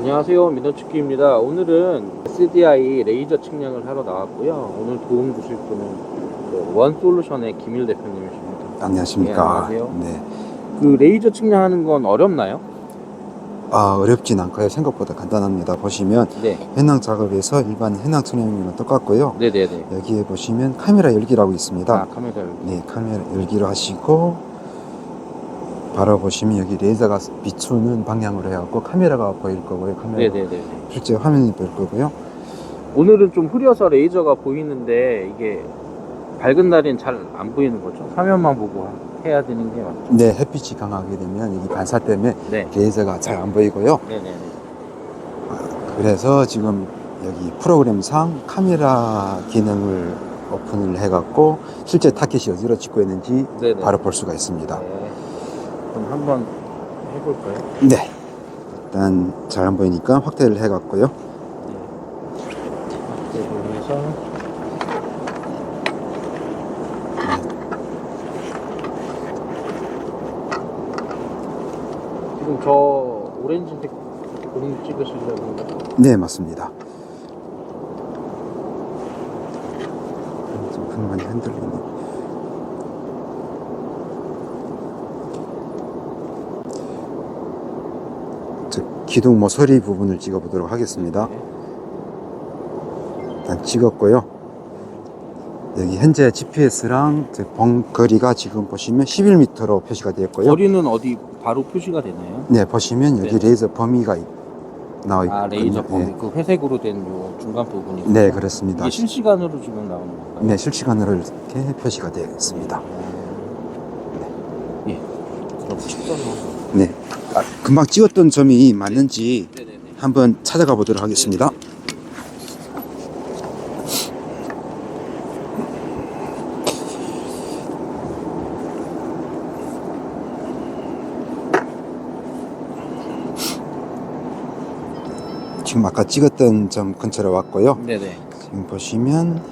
안녕하세요 민원축기입니다 오늘은 SDI 레이저 측량을 하러 나왔고요 오늘 도움 주실 분은 그 원솔루션의 김일 대표님이십니다 안녕하십니까. 네, 안녕하세요. 네. 그 레이저 측량하는 건 어렵나요? 아, 어렵진 않고요. 생각보다 간단합니다. 보시면 네 해낭 작업에서 일반 해낭 촬영이랑 똑같고요. 네네네 여기에 보시면 카메라 열기라고 있습니다. 아 카메라 여기 네, 카메라 열기로 하시고 바로 보시면 여기 레이저가 비추는 방향으로 해갖고 카메라가 보일 거고요. 카메라 네네네 실제 화면이 보일 거고요. 오늘은 좀 흐려서 레이저가 보이는데 이게 밝은 날엔 잘 안 보이는 거죠 화면만 보고 하- 해야 되는 게 맞죠? 네, 햇빛이 강하게 되면 여기 반사 때문에 네 레이저가 잘 안 보이고요. 네네네 그래서 지금 여기 프로그램상 카메라 기능을 오픈을 해갖고 실제 타켓이 어디로 찍고 있는지 네네 바로 볼 수가 있습니다. 네. 그럼 한번 해볼까요? 네. 일단 잘 안 보이니까 확대를 해갖고요. 네. 보면서 지금 저 오렌지색 그림 찍으시려는 거 네, 맞습니다. 좀 흥만이 흔들리네. 저 기둥 모서리 부분을 찍어 보도록 하겠습니다. 네. 일단 찍었고요. 여기 현재 GPS랑 봉 거리가 지금 보시면 11m로 표시가 되었고요. 거리는 어디 바로 표시가 되나요? 네, 보시면 여기 네. 레이저 범위가 있- 나와 있거든요. 아 레이저 범위 네. 그 회색으로 된 요 중간 부분이 네, 그렇습니다. 이게 실시간으로 지금 나오는 건가요? 네, 실시간으로 이렇게 표시가 되어 있습니다. 예. 그럼 측정을 네. 아, 금방 찍었던 점이 맞는지. 한번 찾아가 보도록 하겠습니다. 지금 아까 찍었던 점 근처로 왔고요. 네네. 지금 보시면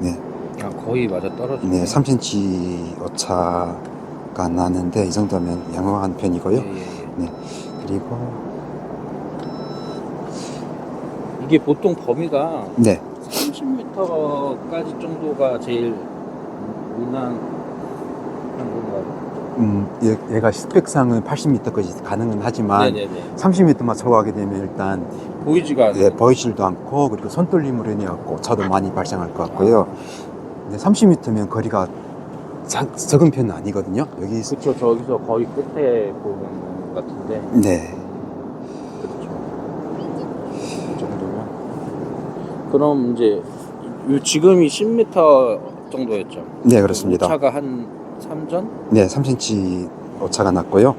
네, 아 거의 맞아 떨어지네. 네 3cm 오차 가 나는데 이 정도면 양호한 편이고요. 예, 예, 예. 그리고 이게 보통 범위가 네, 30m까지 정도가 제일 무난 한 건가요? 음, 얘, 얘가 스펙상은 80m까지 가능은 하지만 네네네. 30m만 초과하게 되면 일단 보이지가 않아요. 예, 보이지도 않고 그리고 손떨림으로 인해 갖고 차도 많이 발생할 것 같고요. 근데 30m면 거리가 작, 적은 편은 아니거든요. 여기 그렇죠. 저기서 거의 끝에 보는 것 같은데. 네, 그렇죠. 이 정도면. 그럼 이제 요 지금이 10m 정도였죠. 네 그렇습니다. 차가 한 3전? 네, 3cm 오차가 났고요.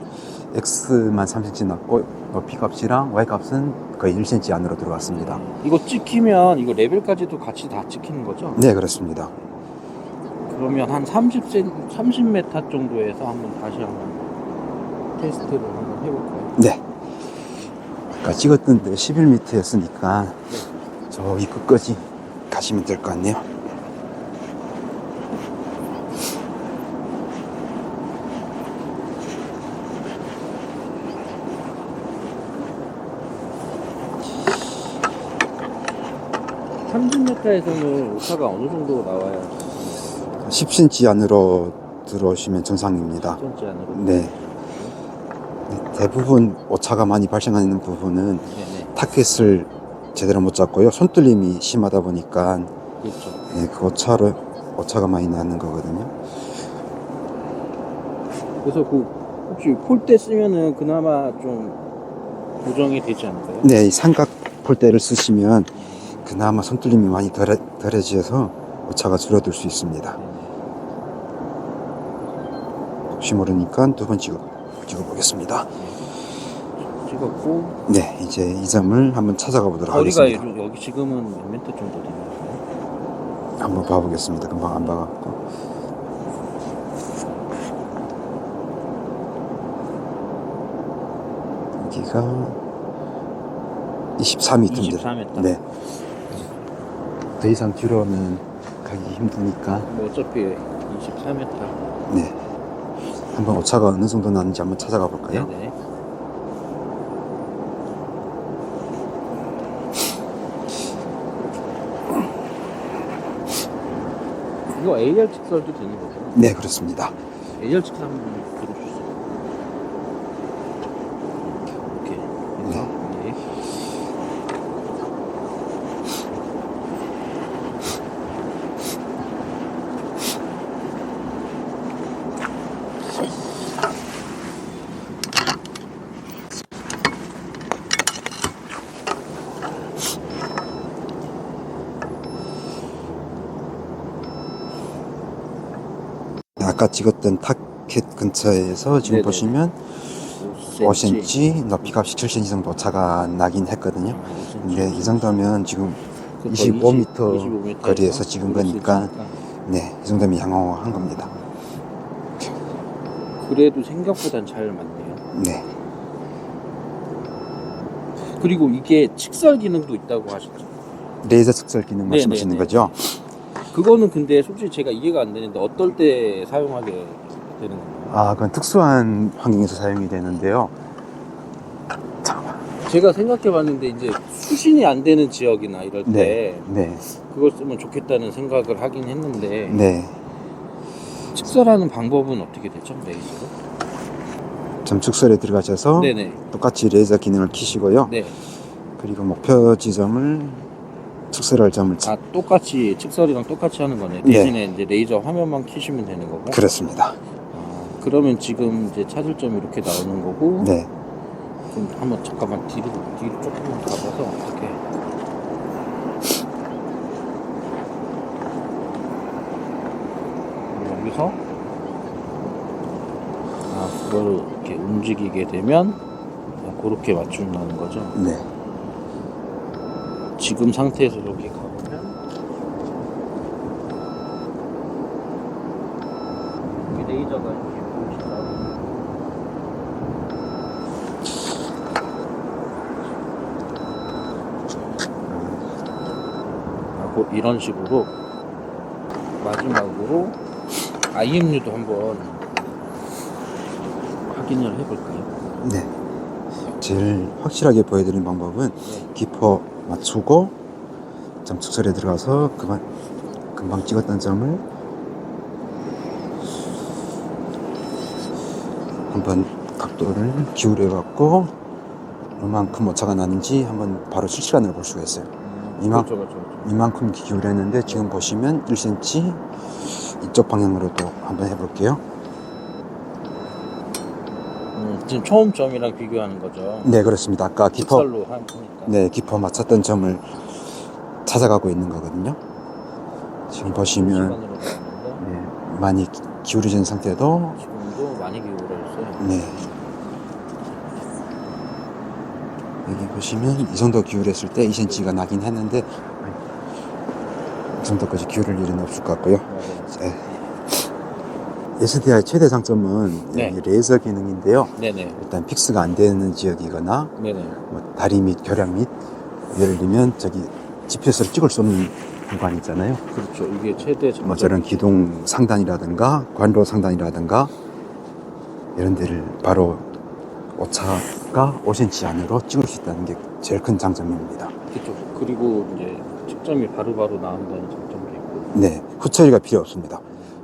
X만 3cm 났고 높이 값이랑 Y 값은 거의 1cm 안으로 들어왔습니다. 이거 찍히면 이거 레벨까지도 같이 다 찍히는 거죠? 네, 그렇습니다. 그러면 한 30cm, 30m 정도에서 한번 다시 한번 테스트를 한번 해볼까요? 네. 아까 찍었던 데 11m였으니까 저기 끝까지 가시면 될 것 같네요. 삼 30m에서는 오차가 어느 정도 나와야 10cm 안으로 들어오시면 정상입니다. 10cm 안으로? 네. 대부분 오차가 많이 발생하는 부분은 네네. 타켓을 제대로 못 잡고요. 손떨림이 심하다 보니까 그렇죠. 네, 그 오차를 오차가 많이 나는 거거든요. 그래서 그 혹시 폴대 쓰면은 그나마 좀 고정이 되지 않을까요? 네, 이 삼각 폴대를 쓰시면 그나마 손떨림이 많이 덜해, 덜해져서 오차가 줄어들 수 있습니다. 혹시 모르니까 두 번 찍어, 찍어보겠습니다. 찍었고 네, 이제 이 점을 한번 찾아가 보도록 거리가 하겠습니다. 여기- 여기 지금은 몇 미터 정도 거예요? 한번 봐보겠습니다. 금방 안 봐갖고. 여기가 24m입니다. 24m. 네. 더 이상 뒤로는 가기 힘드니까 뭐 어차피 24m. 네. 한번 오차가 어느 정도 나는지 한번 찾아가 볼까요? 네네. 이거 AR 직설도 되는 거죠? 네, 그렇습니다. AR 직설 아까 찍었던 타켓 근처에서 지금 네네. 보시면 5cm. 5cm, 높이 값이 7cm 정도 차가 나긴 했거든요. 아, 5cm. 이게 이 정도면 지금 그거 25m 25m 거리에서 에서 찍은 거니까. 네, 이 정도면 양호한 겁니다. 그래도 생각보단 잘 맞네요. 네, 그리고 이게 직설 기능도 있다고 하셨죠. 레이저 측설 기능 네, 말씀하시는 네, 네. 거죠? 그거는 근데 솔직히 제가 이해가 안 되는데 어떨 때 사용하게 되는 건가요? 아, 그건 특수한 환경에서 사용이 되는데요. 제가 생각해 봤는데 이제 수신이 안 되는 지역이나 이럴 때 네, 네, 그걸 쓰면 좋겠다는 생각을 하긴 했는데 네. 직설하는 방법은 어떻게 되죠? 레이저로? 점 축설에 들어가셔서 네네. 똑같이 레이저 기능을 키시고요. 네. 그리고 목표 지점을 축설할 점을 아 똑같이 직설이랑 똑같이 하는 거네. 네. 대신에 이제 레이저 화면만 키시면 되는 거고. 그렇습니다. 아, 그러면 지금 이제 찾을 점이 이렇게 나오는 거고. 네, 그럼 한번 잠깐만 뒤로 뒤로 조금만 가봐서 어떻게? 여기서 아 그걸 이렇게 움직이게 되면 그렇게 맞춘다는 거죠. 네, 지금 상태에서 여기 가보면 여기 레이저가 이렇게 보이시죠? 하고 이런 식으로 마지막으로 IMU도 한번 확인을 해볼까요? 네. 제일 확실하게 보여드리는 방법은 기포 맞추고 점 축설에 들어가서 그만 금방 찍었던 점을 한번 각도를 기울여 갖고 얼만큼 오차가 나는지 한번 바로 실시간으로 볼 수가 있어요. 이만- 그렇죠, 그렇죠, 그렇죠. 이만큼 기울였는데 지금 보시면 1cm 이쪽 방향으로도 한번 해볼게요. 음, 지금 처음 점이랑 비교하는 거죠. 네 그렇습니다. 아까 하니까. 네 기포 맞췄던 점을 찾아가고 있는 거거든요. 지금 보시면 시간으로 네, 많이 기- 기울어진 상태도 지금도 많이 기울어졌어요. 네 여기 보시면 이 정도 기울였을 때 2cm가 나긴 했는데 이 정도까지 기울일 일은 없을 것 같고요. 네. SDI 최대 장점은 네. 이 레이저 기능인데요. 네네. 일단 픽스가 안 되는 지역이거나 네네. 뭐 다리 및 교량 및 예를 들면 저기 GPS를 찍을 수 없는 공간 있잖아요. 그렇죠. 이게 최대 장점. 뭐 저런 기둥 상단이라든가 관로 상단이라든가 이런 데를 바로 오차가 5cm 안으로 찍을 수 있다는 게 제일 큰 장점입니다. 그렇죠. 그리고 이제 측점이 바로바로 나온다는 장점도 있고. 네, 후처리가 필요 없습니다.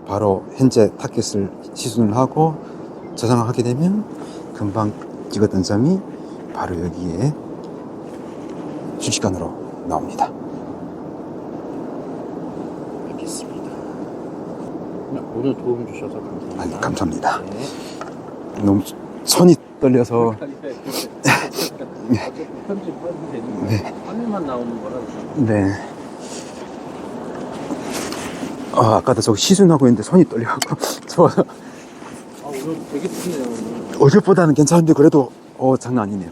바로 현재 타켓을 시순을 하고 저장을 하게 되면 금방 찍었던 점이 바로 여기에 순식간으로 나옵니다. 알겠습니다. 네, 오늘 도움 주셔서 감사합니다. 아니, 감사합니다. 네. 너무 손이 떨려서 되는 거예요. 화면만 나오는 거라. 네. 아, 아까도 저기 시순하고 있는데 손이 떨려갖고 저 아, 오늘 되게 춥네요. 오늘. 어제보다는 괜찮은데 그래도 어 장난 아니네요.